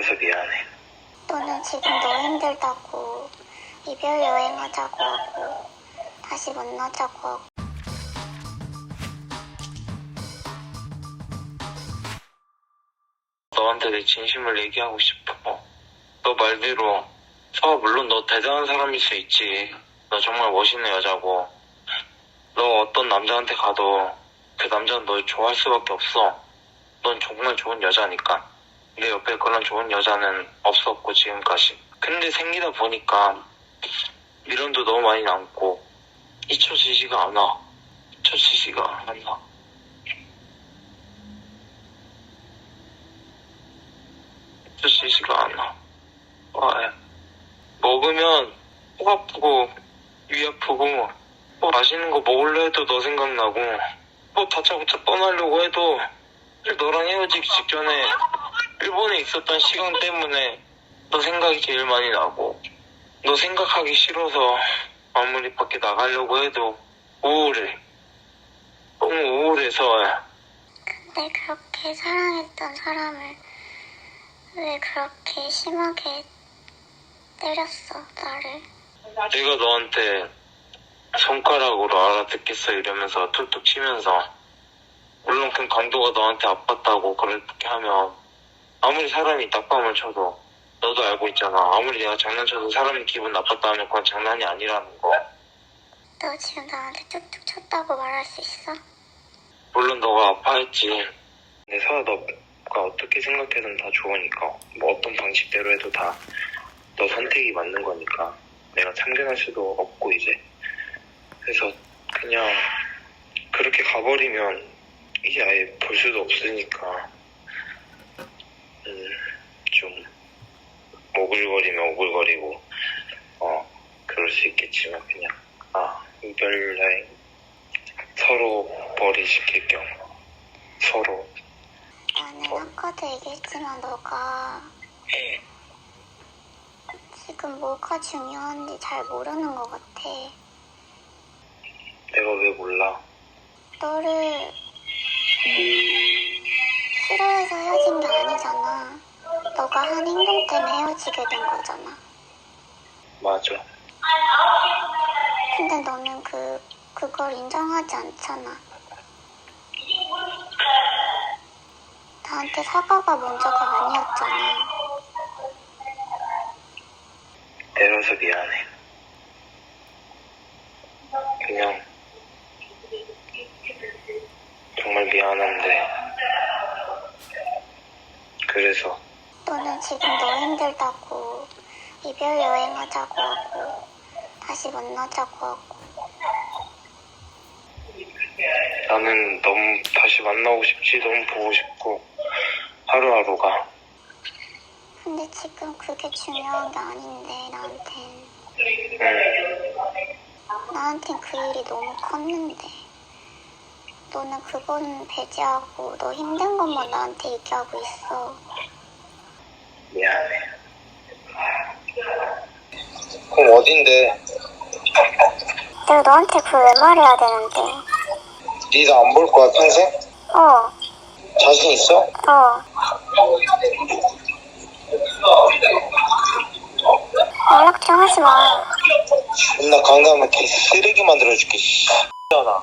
내려서 미안해. 너는 지금 너 힘들다고 이별 여행하자고 하고 다시 만나자고 하고 너한테 내 진심을 얘기하고 싶어. 너 말대로 서아 물론 너 대단한 사람일 수 있지. 너 정말 멋있는 여자고. 너 어떤 남자한테 가도 그 남자는 널 좋아할 수밖에 없어. 넌 정말 좋은 여자니까. 내 옆에 그런 좋은 여자는 없었고 지금까지. 근데 생기다 보니까 미련도 너무 많이 남고 잊혀지지가 않아. 잊혀지지가 않아. 잊혀지지가 않아. 와, 먹으면 속 아프고 위 아프고 뭐 맛있는 거 먹으려 해도 너 생각나고 뭐 다짜고짜 떠나려고 해도 너랑 헤어지기 직전에 일본에 있었던 시간 때문에 너 생각이 제일 많이 나고 너 생각하기 싫어서 아무리 밖에 나가려고 해도 우울해. 너무 우울해서 근데 그렇게 사랑했던 사람을 왜 그렇게 심하게 때렸어 나를 내가 너한테 손가락으로 알아듣겠어 이러면서 툭툭 치면서 물론 그 강도가 너한테 아팠다고 그렇게 하면 아무리 사람이 낙밤을 쳐도 너도 알고 있잖아. 아무리 내가 장난쳐도 사람이 기분 나빴다면 그건 장난이 아니라는 거. 너 지금 나한테 툭툭 쳤다고 말할 수 있어? 물론 너가 아파했지. 근데 서아 너가 어떻게 생각해도 다 좋으니까. 뭐 어떤 방식대로 해도 다 너 선택이 맞는 거니까. 내가 참견할 수도 없고 이제. 그래서 그냥 그렇게 가버리면 이제 아예 볼 수도 없으니까. 음, 좀 오글거리면 오글거리고 어 그럴 수 있겠지만 그냥 아 이별 여행 서로 식힐 겸 서로. 나는 아까도 얘기했지만 너가 해 지금 뭐가 중요한지 잘 모르는 것 같아. 내가 왜 몰라? 너를 싫 너가 한 행동 때문에 헤어지게 된 거잖아 맞아 근데 너는 그, 그걸 인정하지 않잖아. 나한테 사과가 먼저가 아니었잖아. 내려서 미안해 그냥 정말 미안한데 그래서 너는 지금 너 힘들다고. 이별 여행하자고 하고 다시 만나자고 하고. 나는 너무 다시 만나고 싶지 너무 보고 싶고 하루하루가. 근데 지금 그게 중요한 게 아닌데 나한텐 응, 나한텐 그 일이 너무 컸는데. 너는 그건 배제하고 너 힘든 것만 나한테 얘기하고 있어 미안해 그럼 어딘데 내가 너한테 그걸 왜 말해야 되는데 니도 안 볼 거야 평생? 어 자신 있어? 어. 연락 좀 하지 마. 존나 강남에 개 쓰레기 만들어줄게 씨. 나